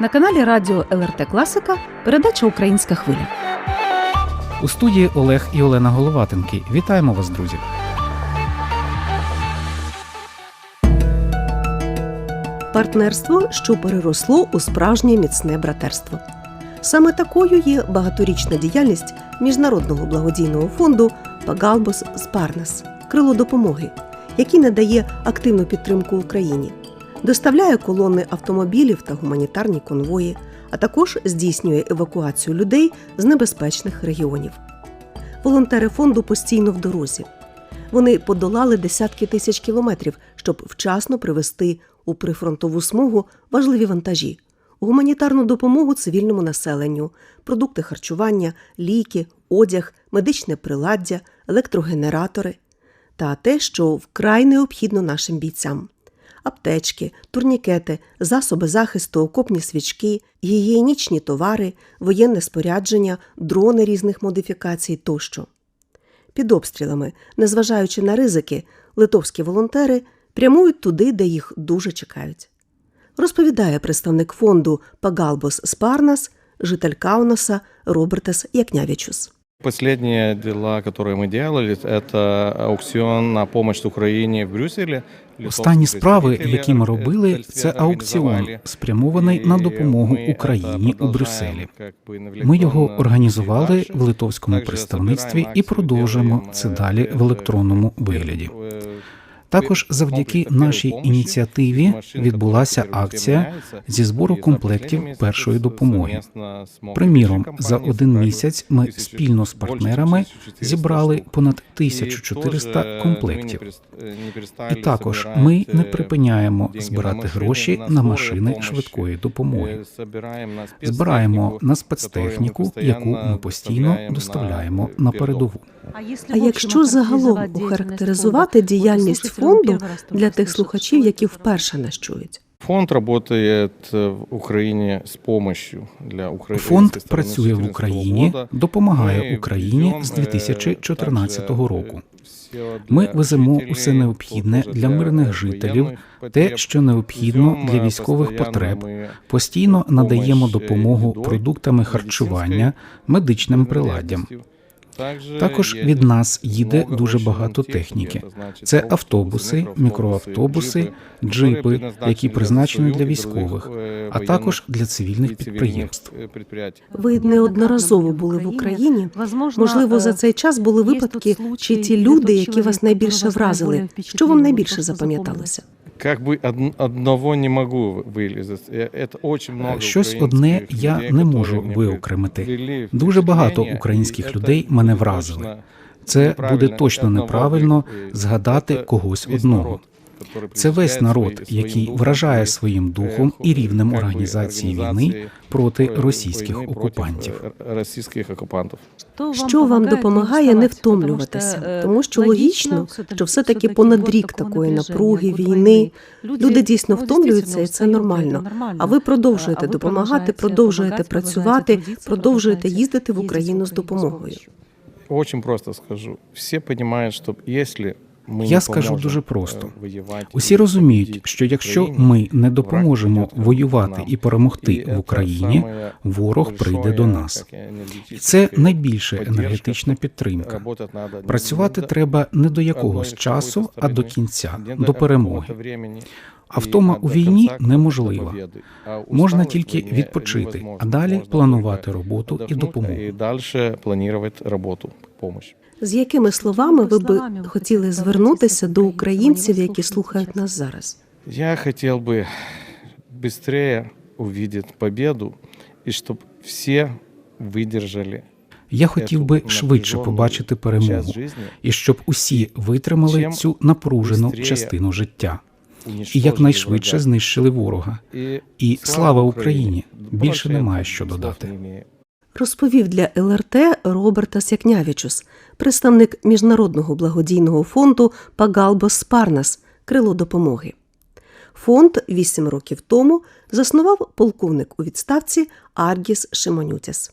На каналі Радіо ЛРТ Класика передача Українська хвиля. У студії Олег і Олена Головатенки. Вітаємо вас, друзі! партнерство, що переросло у справжнє міцне братерство. Саме такою є багаторічна діяльність міжнародного благодійного фонду Пагалбос Спарнес крило допомоги, який надає активну підтримку Україні, доставляє колони автомобілів та гуманітарні конвої, а також здійснює евакуацію людей з небезпечних регіонів. Волонтери фонду постійно в дорозі. Вони подолали десятки тисяч кілометрів, щоб вчасно привезти у прифронтову смугу важливі вантажі, гуманітарну допомогу цивільному населенню, продукти харчування, ліки, одяг, медичне приладдя, електрогенератори та те, що вкрай необхідно нашим бійцям. Аптечки, турнікети, засоби захисту, окопні свічки, гігієнічні товари, воєнне спорядження, дрони різних модифікацій тощо. Під обстрілами, незважаючи на ризики, литовські волонтери прямують туди, де їх дуже чекають. Розповідає представник фонду Пагалбос Спарнас, житель Кауноса Робертес Якнявічус. Последние дела, которые мы делали, это аукцион на помощь Украине в Брюсселе. Останні справи, які ми робили, це аукціон, спрямований на допомогу Україні у Брюсселі. Ми його організували в литовському представництві і продовжуємо це далі в електронному вигляді. Також завдяки нашій ініціативі відбулася акція зі збору комплектів першої допомоги. Приміром, за один місяць ми спільно з партнерами зібрали понад 1400 комплектів. І також ми не припиняємо збирати гроші на машини швидкої допомоги. Збираємо на спецтехніку, яку ми постійно доставляємо на передову. А якщо загалом охарактеризувати діяльність фонду для тих слухачів, які вперше нас чують? Фонд работает в Україні з помощью для України. Фонд працює в Україні, допомагає Україні з 2014 року. Ми веземо усе необхідне для мирних жителів, те, що необхідно для військових потреб. Постійно надаємо допомогу продуктами харчування, медичним приладдям. Також від нас їде дуже багато техніки. Це автобуси, мікроавтобуси, джипи, які призначені для військових, а також для цивільних підприємств. Ви неодноразово були в Україні. Можливо, за цей час були випадки, чи ті люди, які вас найбільше вразили, що вам найбільше запам'яталося? Как од- одного не можу вилізати. Много Щось одне я не можу виокремити. Дуже багато українських людей мене вразили. Це буде точно неправильно згадати когось одного. Це весь народ, який вражає своїм духом і рівнем організації війни проти російських окупантів. Російських окупантів. Що вам допомагає не втомлюватися? Тому що логічно, що все-таки понад рік такої напруги, війни, люди дійсно втомлюються, і це нормально. А ви продовжуєте допомагати, продовжуєте працювати, продовжуєте їздити в Україну з допомогою. Очень просто скажу. Всі розуміють, що якщо Я скажу дуже просто. е, Усі розуміють, що якщо ми не допоможемо воювати і перемогти в Україні, ворог прийде до нас. І це найбільша енергетична підтримка. Працювати треба не до якогось часу, а до кінця, до перемоги. А втома у війні неможлива. Можна тільки відпочити, а далі планувати роботу і допомогу. І далі планувати роботу, допомогу. З якими словами ви би хотіли звернутися до українців, які слухають нас зараз? Я хотел бы быстрее увидеть победу, и чтобы все выдержали Я хотів би эту швидше напряженную побачити часть перемогу, жизни, і щоб усі витримали Чим цю напружену бистріє частину життя і уничтожили якнайшвидше врага. знищили ворога. І, І слава Україні! Більше немає що слов додати. Розповів для ЛРТ Роберта Сякнявічус, представник міжнародного благодійного фонду Пагалбос Спарнас крило допомоги. Фонд вісім років тому заснував полковник у відставці Аргіс Шимонютяс.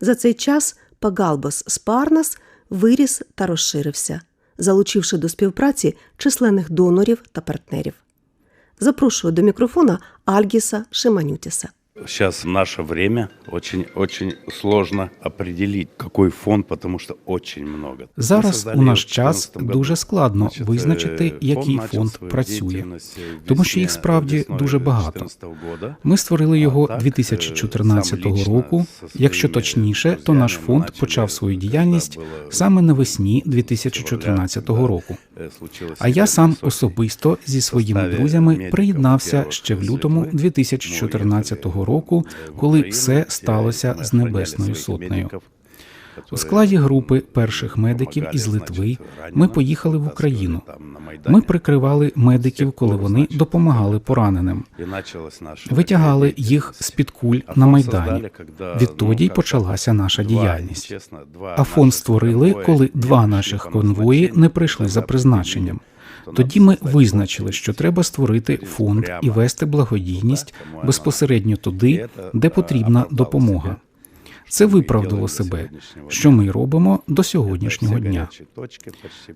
За цей час Пагалбос Спарнас виріс та розширився, залучивши до співпраці численних донорів та партнерів. Запрошую до мікрофона Альгіса Шиманютіса. Сейчас в наше время очень, очень сложно определить, какой фонд, потому что очень много. Зараз у наш час дуже складно визначити, е, який фонд працює, тому що їх справді дуже багато. 14 года. Ми створили його А так, е, 2014 року. Якщо точніше, то наш фонд почав свою діяльність саме навесні 2014 року. Е, А я сам особисто зі своїми друзями приєднався ще в лютому звіту. 2014 року, коли все сталося з Небесною Сотнею. У складі групи перших медиків із Литви ми поїхали в Україну. Ми прикривали медиків, коли вони допомагали пораненим. Витягали їх з-під куль на Майдані. Відтоді й ну, почалася наша діяльність. фонд створили, коли два наших конвої не прийшли за призначенням. Тоді ми визначили, що треба створити фонд і вести благодійність безпосередньо туди, де потрібна допомога. Це виправдало себе, що ми робимо до сьогоднішнього дня.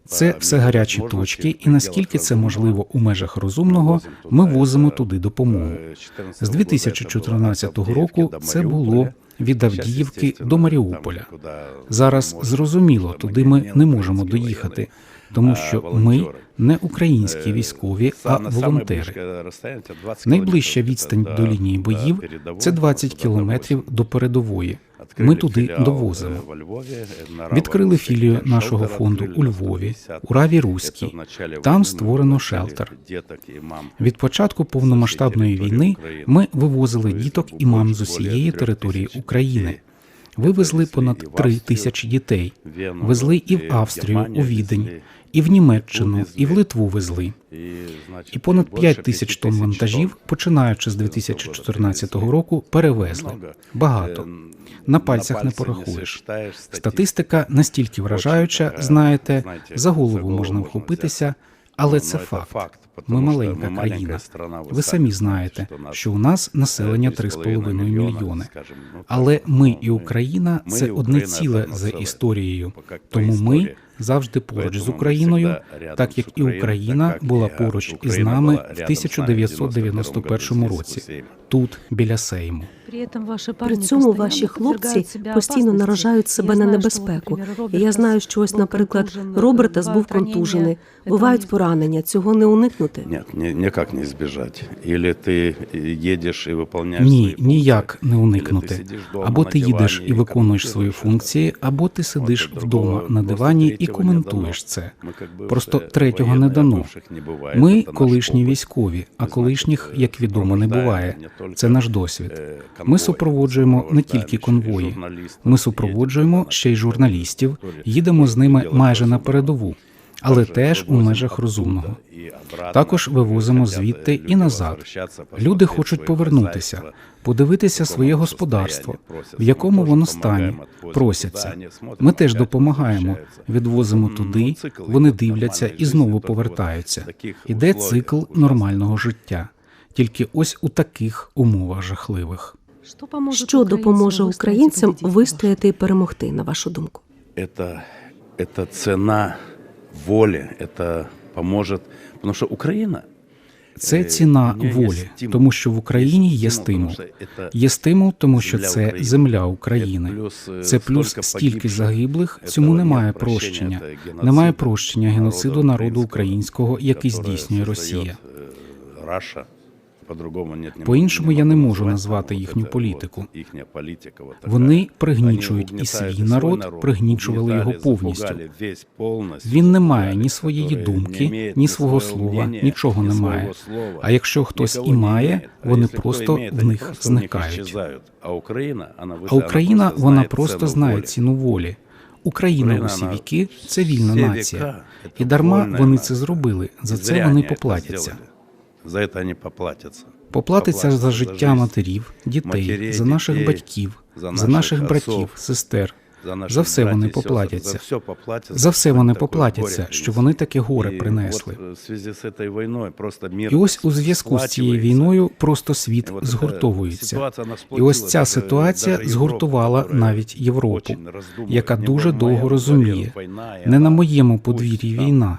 Це все гарячі точки, і наскільки це можливо у межах розумного, ми возимо туди допомогу. е, 14 З года 2014 це року це було від Авдіївки до Маріуполя. Зараз зрозуміло, туди ми не можемо доїхати, тому що ми не українські Е, військові, а волонтери. близьке розстояння це 20 Найближча відстань до лінії боїв це 20 кілометрів до передової. Ми туди довозимо. е, е, Відкрили філію нашого фонду у Львові, у Раві Руській. Там створено шелтер. Від початку повномасштабної війни ми вивозили діток і мам з усієї території України. Вивезли понад в 3 Австрію, тисячі дітей. Везли і в Австрію, у Відень, і в Німеччину, і в Литву везли. і, понад більше 5 тисяч тонн вантажів, починаючи з 2014 року, перевезли. Багато. Е, На пальцях не порахуєш. Статистика настільки вражаюча, знаєте, знаєте, за голову можна вхопитися, але Ну, це ну, факт. Ми маленька країна. Ви самі знаєте, що у нас е, населення 3,5 мільйони. Але ми і Україна це одне ціле за історією. Тому ми завжди поруч з Україною, так як і Україна була поруч із нами в 1991 році, тут біля Сейму. При цьому ваші хлопці постійно наражають себе на небезпеку. І я знаю, що ось, наприклад, Робертас був контужений. Бувають поранення, цього не уникнути. Нет, ни, никак не избежать. Или ты едешь и выполняешь Ні, ніяк не уникнути. Або ти їдеш і виконуєш свої функції, або ти сидиш вдома на дивані і коментуєш це. Просто третього не дано. Ми колишні військові, а колишніх, е, як відомо, не буває. Це наш досвід. Ми супроводжуємо не тільки конвої. Ми супроводжуємо ще й журналістів, їдемо з ними майже на передову, але теж у межах розумного. Також вивозимо звідти і назад. Люди хочуть повернутися, подивитися своє господарство, в якому воно стані, просяться. Ми теж допомагаємо, відвозимо туди, вони дивляться і знову повертаються. Іде цикл нормального життя, тільки ось у таких умовах жахливих. Що допоможе українцям вистояти і перемогти, на вашу думку? это, это цена воли, это поможет, потому что Украина Це Е, ціна у неї є волі, стимул. тому що в Україні є стимул, стимул. тому що це Є стимул, тому що земля це України. земля України. Це плюс, е, Це плюс стільки стільки погибших. загиблих. Этого Цьому немає нет прощення, прощення. це геноцид Немає прощення народу геноциду народу українського, українського, який которое здійснює создает, Росія. по-іншому я не можу назвати, їхню політику. Вони пригнічують і свій народ, пригнічували його повністю. Він не має ні своєї думки, ні свого слова, нічого ні не має. А якщо хтось і має, вони просто в них зникають. А Україна, вона просто знає ціну волі. Україна Україна, усі віки це вільна нація. І дарма вони це зробили. За це вони поплатяться. За это они поплатятся. Поплатиться за життя матерів, дітей, за наших батьків, за наших братів, сестер. За, За все вони поплатяться. За все, поплатяться, За все вони поплатяться, що вони таке горе принесли. е, І ось у зв'язку з цією війною просто світ І згуртовується. І ось ця ситуація згуртувала навіть Європу, яка дуже довго розуміє. Не на моєму подвір'ї війна,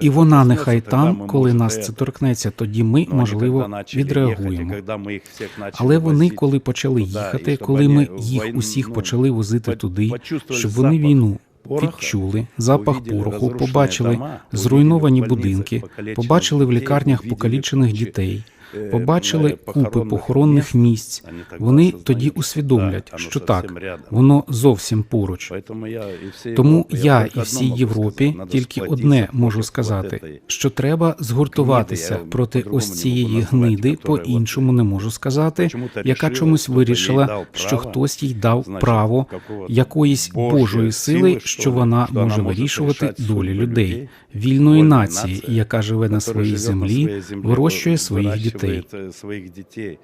І это вона коснется, нехай тогда там, мы, коли может, нас это- це торкнеться, тоді ми, но они можливо, когда начали відреагуємо. ехать, и когда мы их всех начали Але вони, возить коли почали туда, їхати, і щоб коли ми вони їх війну, усіх ну, почали возити по- туди, почувствовали щоб вони запах війну пороха, відчули, запах увидели пороху, разрушені побачили дома, зруйновані увидели в будинки, больницях покалечених побачили в дітей, лікарнях увидели покалічених кучі, дітей, е, побачили е, купи похоронних похоронних місць. Они тогда Вони осознают, тоді что усвідомлять, да, оно що совсем так, рядом. воно зовсім поруч. Поэтому я і всій Тому Європі, я тільки і одно всій можу Європі сказати, надо тільки сплотитися одне проти можу вот сказати, этой що треба згуртуватися гниди, я проти по-другому ось не цієї можу назвати, гниди, яка от по-іншому не можу сказати, почему-то яка решила, чомусь хто-то їй вирішила, дав що право, хтось їй дав значить, право какого-то якоїсь Божої Божої сили, сили, що що ли, вона що вона може може вирішувати рішати долі судьби людей, людей, вільної вольна нації, нація, яка живе на который своїй живет на землі, своей земле, вирощує своїх выращивает, дітей. э, своих детей.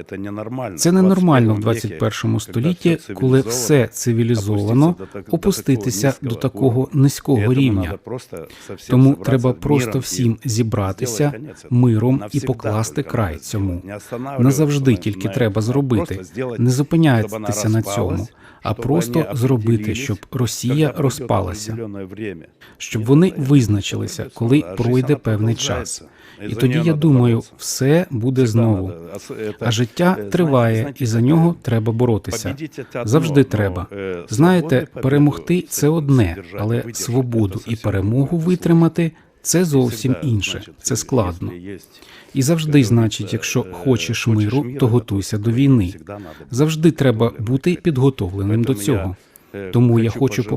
Это ненормально. Це в ненормально в 21 веке, 21 когда столітті, все коли цивілізовано, все цивілізовано, опуститися до так- до опуститися такого до низького такого уровня. низького Поэтому рівня. надо просто со всем Тому собраться треба миром просто и всім зібратися сделать конец этому. миром і Навсегда покласти только край надо цьому. сделать. Не останавливаться Назавжди на- тільки на треба этом, а зробити, просто сделать, не щоб зупинятися вона на цьому, розпалась, а щоб просто вони зробити, определились, щоб когда Росія пройдет розпалася, определенное время. щоб Нет, вони это я- визначилися, это коли безусловно. А жизнь, пройде она певний продолжается. час. И І за тоді неё я надо думаю, бороться. все буде Всегда знову. надо. А с- это, А життя е, триває, знаєте, і за знаєте, нього таке, треба боротися. победить это одно, Завжди но, треба. е, Знаєте, свободу, перемогти победу це одне, содержать, але видержать, свободу это і совсем перемогу другое. витримати це зовсім Всегда, інше. значить, Це складно. якщо есть, І завжди, як значить, говориться, якщо е, хочеш миру, мира, то готуйся до війни. війни. Всегда надо бути Завжди треба підготовленим. бути підготовленим до Поэтому цього. я, е, Тому я хочу хочу пожелати,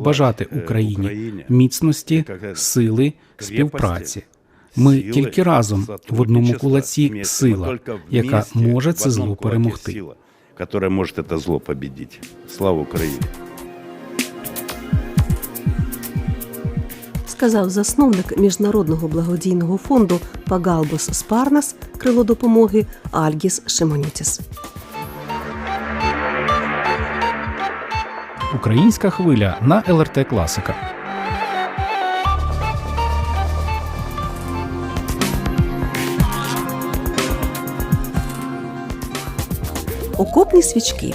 побажати е, Україні Україні міцності, яка- сили, співпраці. Ми тільки разом в одному кулаці сила, яка може це зло перемогти. которая может это зло победить. Слава Україні! сказав засновник міжнародного благодійного фонду Пагалбос Спарнас крило допомоги Альгіс Шимонютіс. Українська хвиля на ЛРТ Класика. Окопні свічки.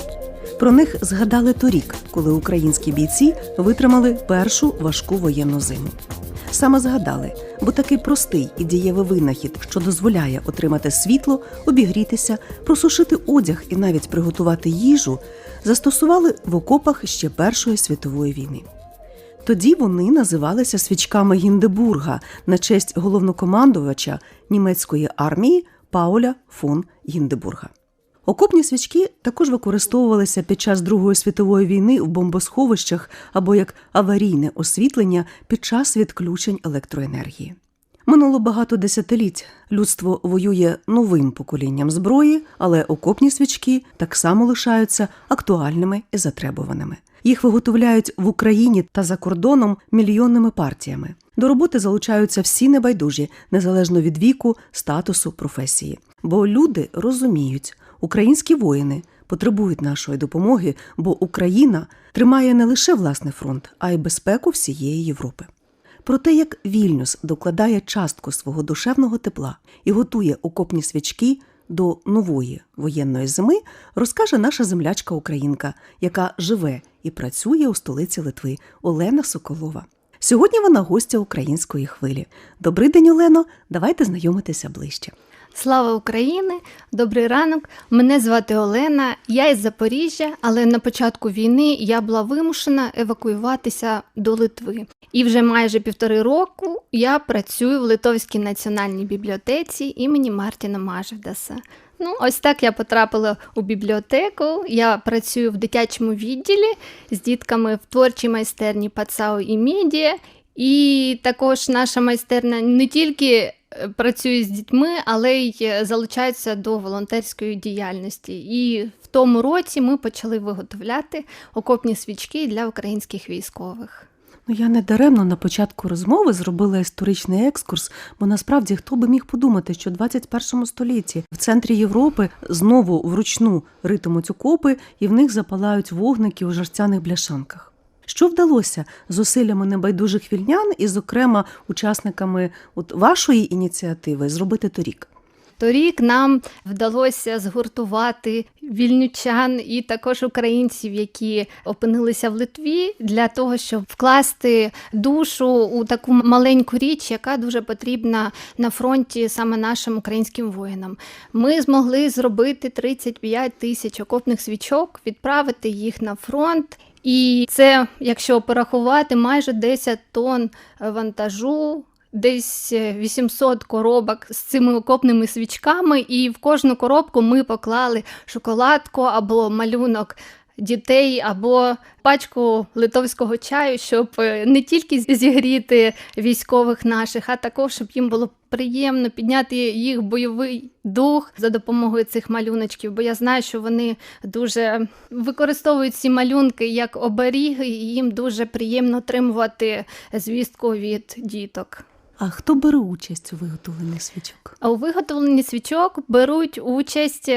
Про них згадали торік, коли українські бійці витримали першу важку воєнну зиму. Саме згадали, бо такий простий і дієвий винахід, що дозволяє отримати світло, обігрітися, просушити одяг і навіть приготувати їжу, застосували в окопах ще Першої світової війни. Тоді вони називалися свічками Гіндебурга на честь головнокомандувача німецької армії Пауля фон Гіндебурга. Окопні свічки також використовувалися під час Другої світової війни в бомбосховищах або як аварійне освітлення під час відключень електроенергії. Минуло багато десятиліть. Людство воює новим поколінням зброї, але окопні свічки так само лишаються актуальними і затребуваними. Їх виготовляють в Україні та за кордоном мільйонними партіями. До роботи залучаються всі небайдужі, незалежно від віку, статусу, професії. Бо люди розуміють, українські воїни потребують нашої допомоги, бо Україна тримає не лише власний фронт, а й безпеку всієї Європи. Про те, як Вільнюс докладає частку свого душевного тепла і готує окопні свічки до нової воєнної зими, розкаже наша землячка Українка, яка живе і працює у столиці Литви Олена Соколова. Сьогодні вона гостя української хвилі. Добрий день, Олено. Давайте знайомитися ближче. Слава Україні! Добрий ранок. Мене звати Олена. Я із Запоріжжя, але на початку війни я була вимушена евакуюватися до Литви. І вже майже півтори року я працюю в Литовській національній бібліотеці імені Мартіна Мажевдаса. Ну, ось так я потрапила у бібліотеку. Я працюю в дитячому відділі з дітками в творчій майстерні Пацау і Медіа. І також наша майстерня не тільки працює з дітьми, але й е, залучається до волонтерської діяльності. І в тому році ми почали виготовляти окопні свічки для українських військових. Ну, я не даремно на початку розмови зробила історичний екскурс, бо насправді хто би міг подумати, що в 21 столітті в центрі Європи знову вручну ритимуть окопи і в них запалають вогники у жерстяних бляшанках. Що вдалося зусиллями небайдужих вільнян і, зокрема, учасниками от вашої ініціативи зробити торік? Торік нам вдалося згуртувати вільнючан і також українців, які опинилися в Литві, для того, щоб вкласти душу у таку маленьку річ, яка дуже потрібна на фронті саме нашим українським воїнам. Ми змогли зробити 35 тисяч окопних свічок, відправити їх на фронт. І це, якщо порахувати, майже 10 тонн вантажу. Десь 800 коробок з цими окопними свічками, і в кожну коробку ми поклали шоколадку або малюнок дітей, або пачку литовського чаю, щоб е, не тільки зігріти військових наших, а також щоб їм було приємно підняти їх бойовий дух за допомогою цих малюночків. Бо я знаю, що вони дуже використовують ці малюнки як оберіги, і їм дуже приємно отримувати звістку від діток. А хто бере участь у виготовленні свічок? А у виготовленні свічок беруть участь.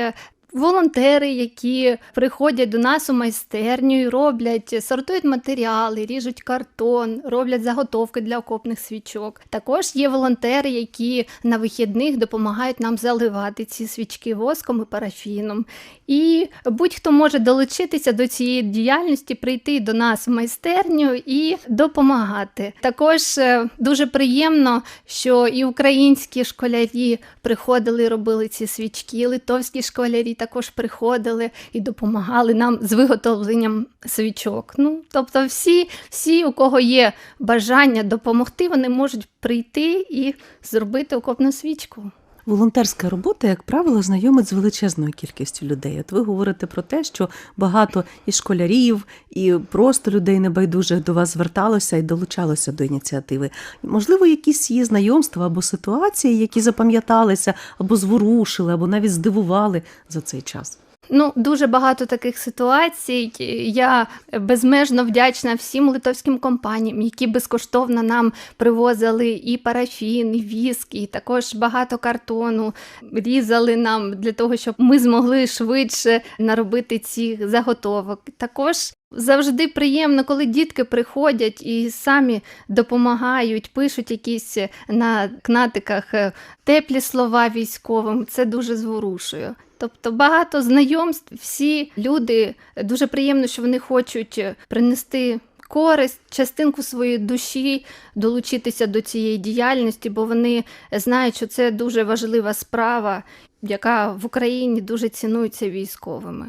Волонтери, які приходять до нас у майстерню і роблять, сортують матеріали, ріжуть картон, роблять заготовки для окопних свічок. Також є волонтери, які на вихідних допомагають нам заливати ці свічки воском і парафіном. І будь-хто може долучитися до цієї діяльності, прийти до нас в майстерню і допомагати. Також е, дуже приємно, що і українські школярі приходили, і робили ці свічки, литовські школярі також приходили і допомагали нам з виготовленням свічок. Ну, тобто, всі, всі, у кого є бажання допомогти, вони можуть прийти і зробити окопну свічку. Волонтерська робота, як правило, знайомить з величезною кількістю людей. От ви говорите про те, що багато і школярів, і просто людей небайдужих до вас зверталося і долучалося до ініціативи. Можливо, якісь є знайомства або ситуації, які запам'яталися, або зворушили, або навіть здивували за цей час. Ну, дуже багато таких ситуацій. Я безмежно вдячна всім литовським компаніям, які безкоштовно нам привозили і парафін, і віск, і також багато картону різали нам для того, щоб ми змогли швидше наробити ці заготовок. Також Завжди приємно, коли дітки приходять і самі допомагають, пишуть якісь на кнатиках е, теплі слова військовим. Це дуже зворушує. Тобто багато знайомств, всі люди дуже приємно, що вони хочуть принести користь, частинку своєї душі, долучитися до цієї діяльності, бо вони знають, що це дуже важлива справа, яка в Україні дуже цінується військовими.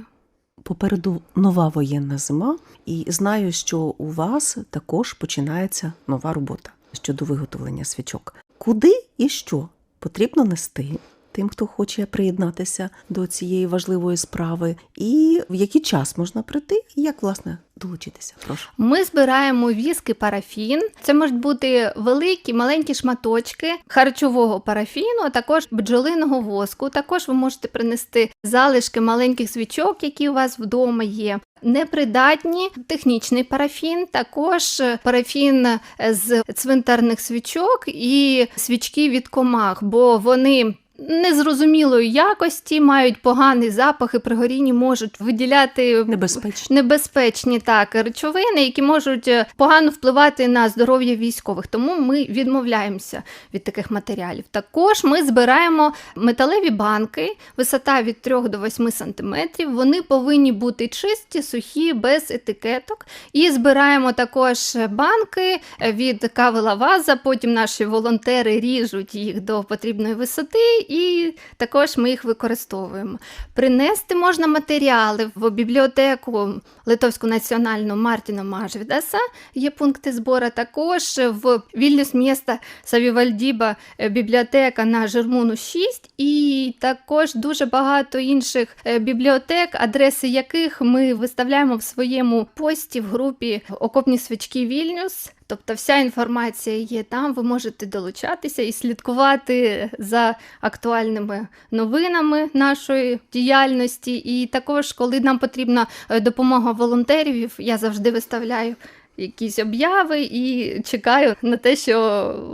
Попереду нова воєнна зима, і знаю, що у вас також починається нова робота щодо виготовлення свічок. Куди і що потрібно нести тим, хто хоче приєднатися до цієї важливої справи, і в який час можна прийти, і як власне долучитися? Прошу. Ми збираємо віск і парафін. Це можуть бути великі, маленькі шматочки харчового парафіну, а також бджолиного воску. Також ви можете принести залишки маленьких свічок, які у вас вдома є. Непридатні технічний парафін, також парафін з цвинтарних свічок і свічки від комах, бо вони незрозумілої якості, мають поганий запах і при горінні можуть виділяти Небезпечно. небезпечні так речовини, які можуть е, погано впливати на здоров'я військових. Тому ми відмовляємося від таких матеріалів. Також ми збираємо металеві банки, висота від 3 до 8 сантиметрів. Вони повинні бути чисті, сухі, без етикеток. І збираємо також банки від кави лаваза. Потім наші волонтери ріжуть їх до потрібної висоти, і також ми їх використовуємо. Принести можна матеріали в бібліотеку Литовську національну Мартіна Мажвідаса. Є пункти збору. Також в Вільнюс міста Савівальдіба е, бібліотека на Жермуну 6, і також дуже багато інших е, бібліотек, адреси яких ми виставляємо в своєму пості в групі Окопні свічки Вільнюс. Тобто вся інформація є там, ви можете долучатися і слідкувати за актуальними новинами нашої діяльності. І також, коли нам потрібна е, допомога волонтерів, я завжди виставляю якісь обяви і чекаю на те, що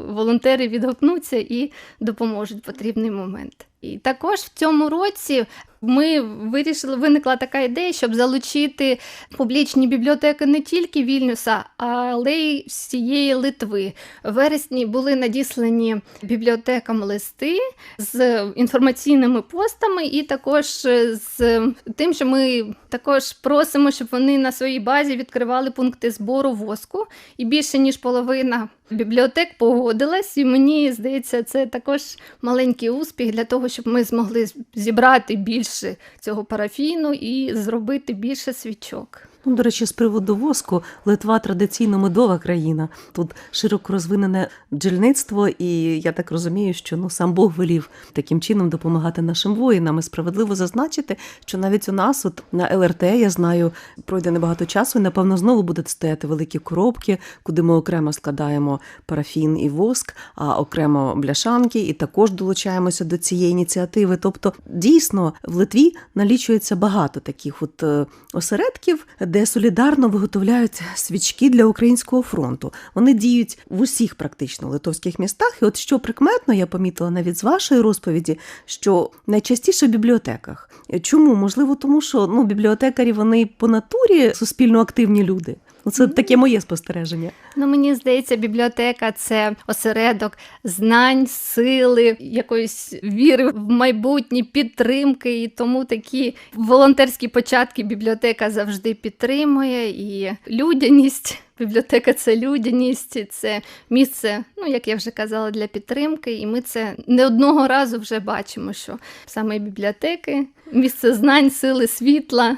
волонтери відгукнуться і допоможуть в потрібний момент. І також в цьому році ми вирішили, виникла така ідея, щоб залучити публічні бібліотеки не тільки Вільнюса, але й всієї Литви. В вересні були надіслані бібліотекам листи з інформаційними постами, і також з тим, що ми також просимо, щоб вони на своїй базі відкривали пункти збору воску. І більше ніж половина бібліотек погодилась, і мені здається, це також маленький успіх для того, щоб ми змогли зібрати більше цього парафіну і зробити більше свічок. Ну, до речі, з приводу воску, Литва традиційно медова країна. Тут широко розвинене бджільництво, і я так розумію, що ну сам Бог велів таким чином допомагати нашим воїнам. І справедливо зазначити, що навіть у нас, от на ЛРТ, я знаю, пройде небагато часу, і напевно знову будуть стояти великі коробки, куди ми окремо складаємо парафін і воск, а окремо бляшанки, і також долучаємося до цієї ініціативи. Тобто, дійсно, в Литві налічується багато таких от е, осередків, де солідарно виготовляють свічки для українського фронту. Вони діють в усіх практично литовських містах. І от що прикметно, я помітила навіть з вашої розповіді, що найчастіше в бібліотеках. Чому? Можливо, тому що ну, бібліотекарі вони по натурі суспільно активні люди. Це таке моє спостереження. Ну, мені здається, бібліотека це осередок знань, сили, якоїсь віри в майбутнє, підтримки. І тому такі волонтерські початки бібліотека завжди підтримує. І людяність. Бібліотека це людяність, це місце, ну як я вже казала, для підтримки. І ми це не одного разу вже бачимо, що саме бібліотеки, місце знань, сили, світла.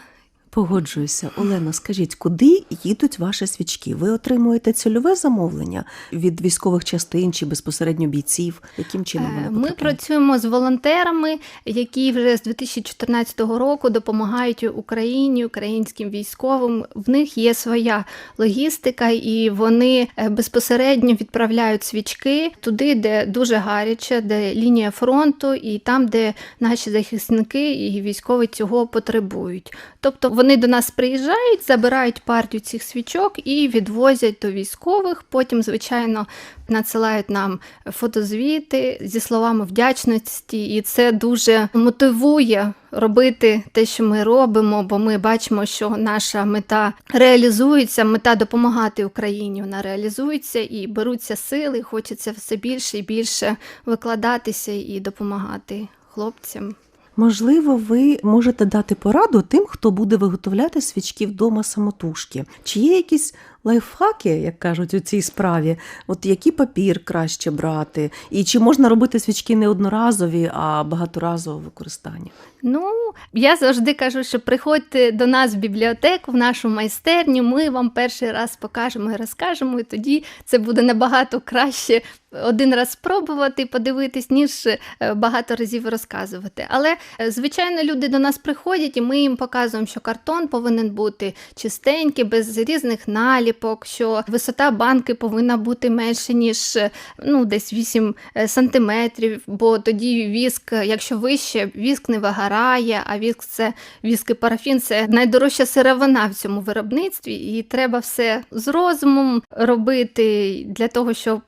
Погоджуюся, Олено, скажіть, куди їдуть ваші свічки? Ви отримуєте цільове замовлення від військових частин чи безпосередньо бійців? Яким чином Е, вони Ми працюємо з волонтерами, які вже з 2014 року допомагають Україні, українським військовим. В них є своя логістика, і вони е, безпосередньо відправляють свічки туди, де дуже гаряче, де лінія фронту, і там, де наші захисники і військові цього потребують. Тобто вони до нас приїжджають, забирають партію цих свічок і відвозять до військових. Потім, звичайно, надсилають нам фотозвіти зі словами вдячності, і це дуже мотивує робити те, що ми робимо, бо ми бачимо, що наша мета реалізується, мета допомагати Україні. Вона реалізується і беруться сили, хочеться все більше і більше викладатися і допомагати хлопцям. Можливо, ви можете дати пораду тим, хто буде виготовляти свічки вдома самотужки. Чи є якісь лайфхаки, як кажуть, у цій справі? От який папір краще брати? І чи можна робити свічки не одноразові, а багаторазове використання? Ну, я завжди кажу, що приходьте до нас в бібліотеку, в нашу майстерню. Ми вам перший раз покажемо і розкажемо, і тоді це буде набагато краще один раз спробувати, подивитись, ніж е, багато разів розказувати. Але, е, звичайно, люди до нас приходять, і ми їм показуємо, що картон повинен бути чистенький, без різних наліпок, що висота банки повинна бути менше, ніж е, ну, десь 8 сантиметрів, бо тоді віск, якщо вище, віск не вигорає, а віск це віск і парафін це найдорожча сировина в цьому виробництві, і треба все з розумом робити для того, щоб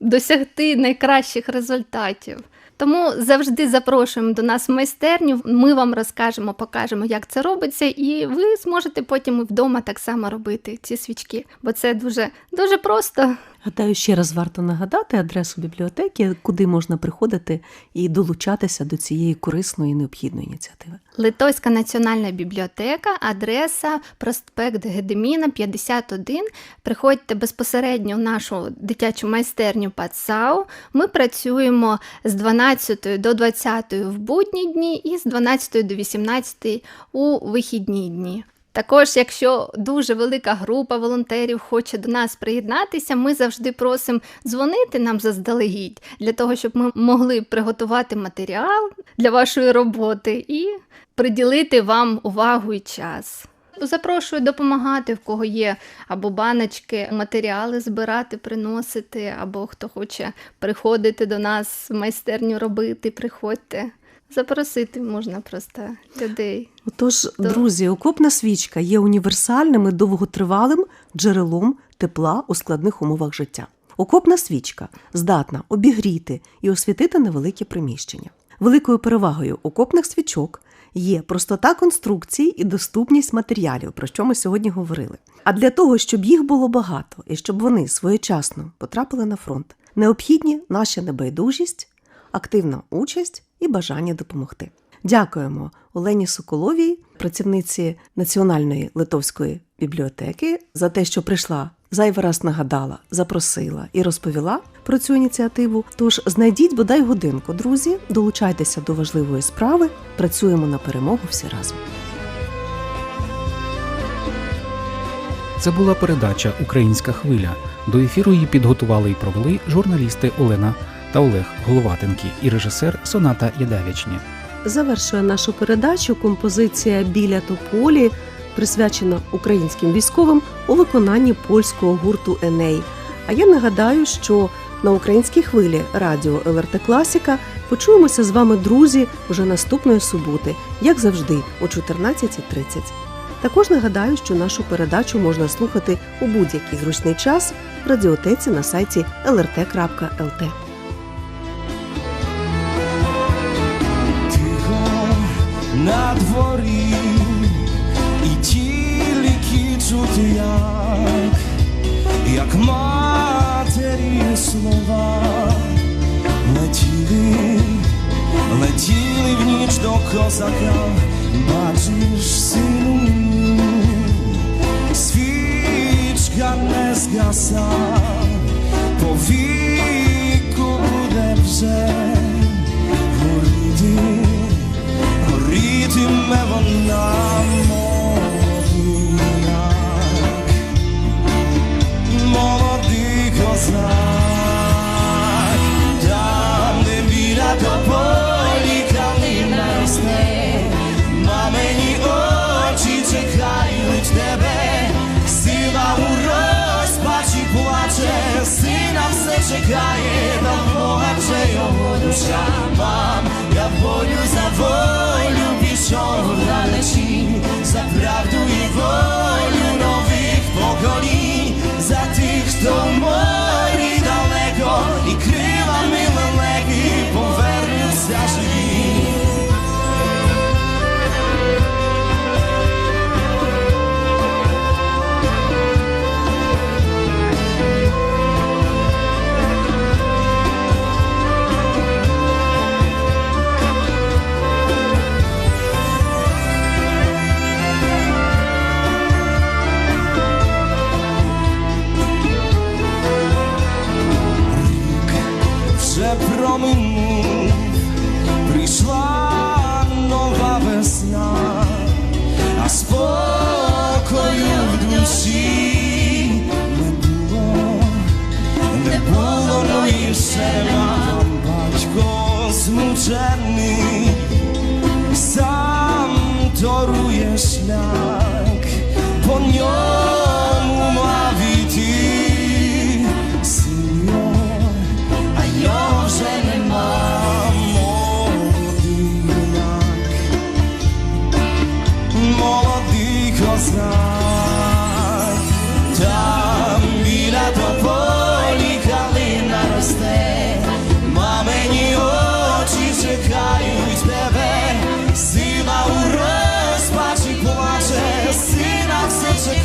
досягти найкращих результатів. Тому завжди запрошуємо до нас в майстерню. Ми вам розкажемо, покажемо, як це робиться, і ви зможете потім вдома так само робити ці свічки, бо це дуже дуже просто. Гадаю, ще раз варто нагадати адресу бібліотеки, куди можна приходити і долучатися до цієї корисної і необхідної ініціативи. Литовська національна бібліотека, адреса проспект Гедеміна 51. Приходьте безпосередньо в нашу дитячу майстерню ПАЦАУ. Ми працюємо з 12 до 20 в будні дні і з 12 до 18 у вихідні дні. Також, якщо дуже велика група волонтерів хоче до нас приєднатися, ми завжди просимо дзвонити нам заздалегідь для того, щоб ми могли приготувати матеріал для вашої роботи і приділити вам увагу і час. Запрошую допомагати, в кого є або баночки, матеріали збирати, приносити, або хто хоче приходити до нас в майстерню робити, приходьте. Запросити можна просто людей. Отож, друзі, окопна свічка є універсальним і довготривалим джерелом тепла у складних умовах життя. Окопна свічка здатна обігріти і освітити невелике приміщення. Великою перевагою окопних свічок є простота конструкції і доступність матеріалів, про що ми сьогодні говорили. А для того, щоб їх було багато і щоб вони своєчасно потрапили на фронт, необхідні наша небайдужість, активна участь і бажання допомогти. Дякуємо Олені Соколовій, працівниці Національної литовської бібліотеки, за те, що прийшла зайвий раз нагадала, запросила і розповіла про цю ініціативу. Тож знайдіть бодай годинку, друзі, долучайтеся до важливої справи. Працюємо на перемогу всі разом. Це була передача Українська хвиля. До ефіру її підготували і провели журналісти Олена та Олег Головатенки і режисер Соната Ядавічні. Завершує нашу передачу композиція Біля тополі, присвячена українським військовим у виконанні польського гурту Еней. А я нагадаю, що на українській хвилі радіо ЛРТ Класіка почуємося з вами, друзі, вже наступної суботи, як завжди, о 14.30. Також нагадаю, що нашу передачу можна слухати у будь-який зручний час в радіотеці на сайті lrt.lt. на дворі. І тільки чути як, як матері слова. Летіли, летіли в ніч до козака, бачиш, сину, свічка не згаса, по віку буде вже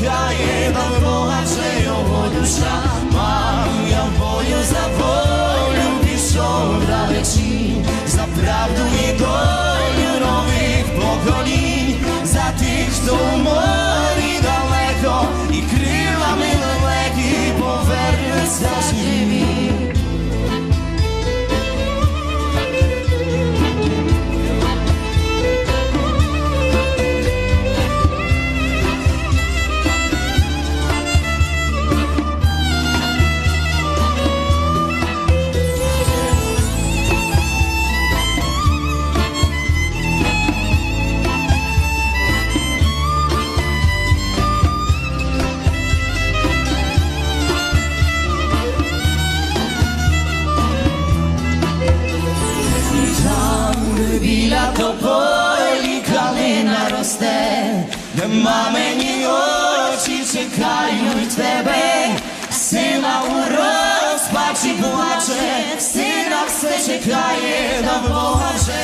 чекає, давно адже його душа, мам, я в бою за волю пішов далечі, за правду і долю нових поколінь, за тих, хто в морі далеко, і крилами лелеки повернуться мамині очі чекають тебе, сина у розпачі плаче, сина все чекає, давно каже